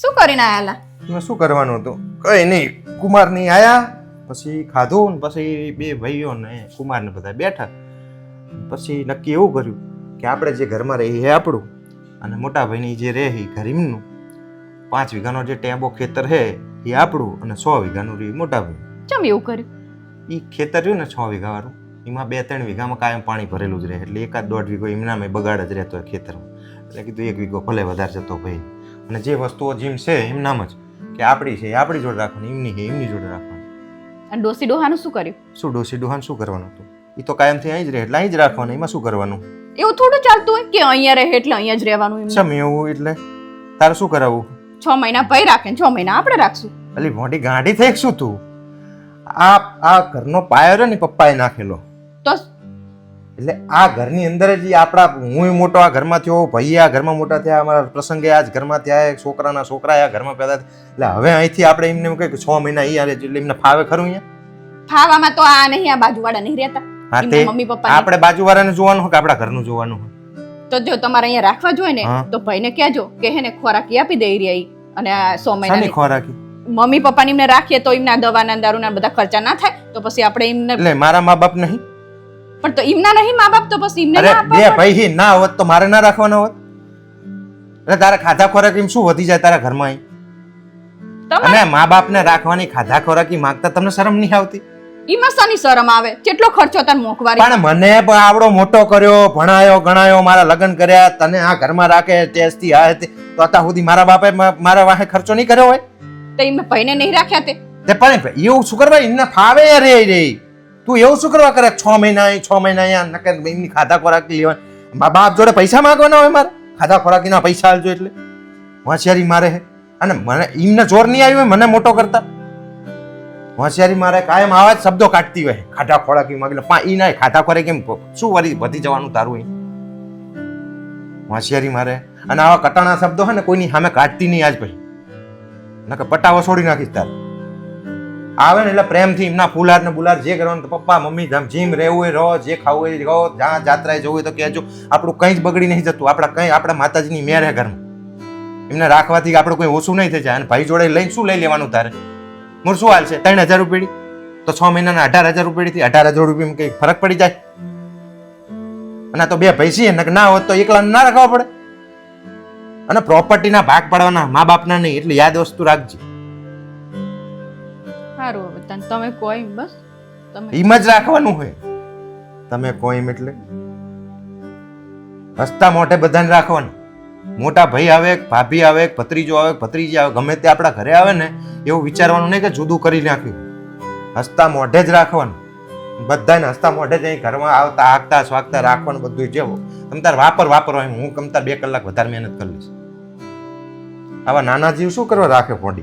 શું કરીને આયાલા? એમાં શું કરવાનું હતું? કઈ નહીં કુમાર નહીં આયા. પછી ખાધું ને પછી બે ભાઈઓ ને કુમાર ને બધા બેઠા. પછી નક્કી એવું કર્યું કે આપણે જે ઘરમાં રહીએ એ આપણું. અને મોટા ભાઈની જે રહે એ ઘર પાંચ વીઘાનો જે ટેબો ખેતર છે એ આપણું અને સો વીઘાનું રહ્યું મોટા ભાઈ. ચમ એવું કર્યું? એ ખેતર રહ્યું ને છ વીઘાવાળું. એમાં બે ત્રણ વીઘામાં કાયમ પાણી ભરેલું જ રહે. એટલે એકાદ દોઢ વીઘો એમનામાં બગાડ જ રહેતો હોય ખેતરમાં. એટલે કીધું એક વીઘો ભલે વધારે જતો ભાઈ અને જે વસ્તુઓ જેમ છે એમ નામ જ કે આપણી છે એ આપણી જોડે રાખવાની એમની છે એમની જોડે રાખવાની. અને ડોસી ડોહાનું શું કર્યું? શું ડોસી ડોહાન શું કરવાનું હતું? એ તો કાયમથી અહીં જ રહે એટલે અહીં જ રાખવાનું એમાં શું કરવાનું? એવું થોડું ચાલતું હોય કે અહીંયા રહે એટલે અહીંયા જ રહેવાનું એમ? સમય એવું એટલે? તારે શું કરાવવું? છ મહિના ભાઈ રાખે ને છ મહિના આપણે રાખશું. અલી મોટી ગાંડી થઈ શું તું? આ આ ઘરનો પાયો ને પપ્પાએ નાખેલો. તો એટલે આ ઘરની અંદર જ આપણા હું મોટો આ ઘરમાં થયો ભાઈ આ ઘરમાં મોટા થયા અમારા પ્રસંગે આ જ ઘરમાં થયા એક છોકરાના છોકરા આ ઘરમાં પેદા. એટલે હવે અહીંથી આપણે એમને એમ કે છ મહિના અહીંયા એટલે એમને ફાવે ખરું અહીંયા ફાવામાં તો આ નહીં આ બાજુવાળા નહીં રહેતા હા તે મમ્મી પપ્પા આપણે બાજુવાળાને જોવાનું હોય કે આપણા ઘરનું જોવાનું હોય તો જો તમારે અહીંયા રાખવા જોઈએ ને. તો ભાઈને કહેજો કે હેને ખોરાકી આપી દઈ રહ્યા ઈ. અને આ સો મહિનાની મહિના ખોરાકી મમ્મી પપ્પાની એમને રાખીએ તો એમના દવાના દારૂના બધા ખર્ચા ના થાય તો પછી આપણે એમને એટલે મારા મા બાપ નહીં પણ તો એમના નહીં મા બાપ તો પછી એમને અરે ના આપવા બે પડે? ભાઈ હી ના હોત તો મારે ના રાખવાના હોત? એટલે તારા ખાધા ખોરાક એમ શું વધી જાય તારા ઘરમાં અહીં? તમારે અને મા બાપને રાખવાની ખાધા ખોરાકી માંગતા તમને શરમ નહીં આવતી? એમાં શાની શરમ આવે? કેટલો ખર્ચો તાર મોકવારી પણ મને પણ આવડો મોટો કર્યો ભણાયો ગણાયો મારા લગ્ન કર્યા તને આ ઘરમાં રાખે ટેસ્ટથી આ હતી તો અત્યાર સુધી મારા બાપે મા- મારા વાહે ખર્ચો નહીં કર્યો હોય? તો એમને ભાઈને નહીં રાખ્યા તે? તે પણ એવું શું કરવા? એમને ફાવે રે રે. તું એવું શું કરવા કરે? છ મહિના છ મહિના અહીંયા નકર એમની ખાધા ખોરાક લેવા મા બાપ જોડે પૈસા માંગવાના હોય મારે? ખાધા ખોરાકીના પૈસા આલજો એટલે. હોશિયારી મારે હે. અને મને એમને જોર નહીં આવ્યું હોય, મને મોટો કરતા. હોશિયારી મારે કાયમ આવા જ શબ્દો કાઢતી હોય. ખાધા ખોરાકી માગે પા ઈ ના ખાધા ખોરાક કેમ શું વળી વધી જવાનું તારું અહીં? હોશિયારી મારે. અને આવા કટાણા શબ્દો હે ને કોઈની સામે કાઢતી નહીં આજ પછી. નકર પટાવો છોડી નાખીશ તારે. આવે ને એટલે પ્રેમથી એમના ફુલાર ને બુલાર જે કરવાનું પપ્પા, મમ્મી, જેમ જીમ રહેવું હોય, રહો, જે ખાવું હોય રહો, જ્યાં જાત્રાએ જવું હોય તો કહેજો. આપણું કંઈ જ બગડી નહીં જતું. આપણા કંઈ, આપણા માતાજીની મેર હે ઘરમાં. એમને રાખવાથી આપણું કોઈ ઓછું નહીં થઈ જાય. અને ભાઈ જોડે લઈને શું લઈ લેવાનું તારે? મોર શું હાલ છે? ત્રણ હજાર રૂપિયા તો છ મહિનાના અઢાર હજાર રૂપિયાથી અઢાર હજાર રૂપિયા કંઈ ફરક પડી જાય? અને તો બે ભાઈ છીએ ના હોત તો એકલા ના રાખવા પડે. અને પ્રોપર્ટીના ભાગ પાડવાના મા બાપના નહીં, એટલે યાદ વસ્તુ રાખજે. સારું હવે. તમે કોઈ બસ. તમે એમ જ રાખવાનું હોય. તમે કોઈ એટલે. હસતા મોઢે બધાને રાખવાનું. મોટા ભાઈ આવે, ભાભી આવે, ભત્રીજો આવે, ભત્રીજી આવે, ગમે તે આપણા ઘરે આવે ને, એવું વિચારવાનું નહીં કે જુદું કરી નાખ્યું. હસતા મોઢે જ રાખવાનું. બધાને હસતા મોઢે જ અહીં ઘરમાં આવતા આગતા સ્વાગતા રાખવાનું બધું જેવો. તમ તાર વાપર એમ. હું કમતાર બે કલાક વધારે મહેનત કરી લઈશ. આવા નાના જીવ શું કરવા રાખે પોડી?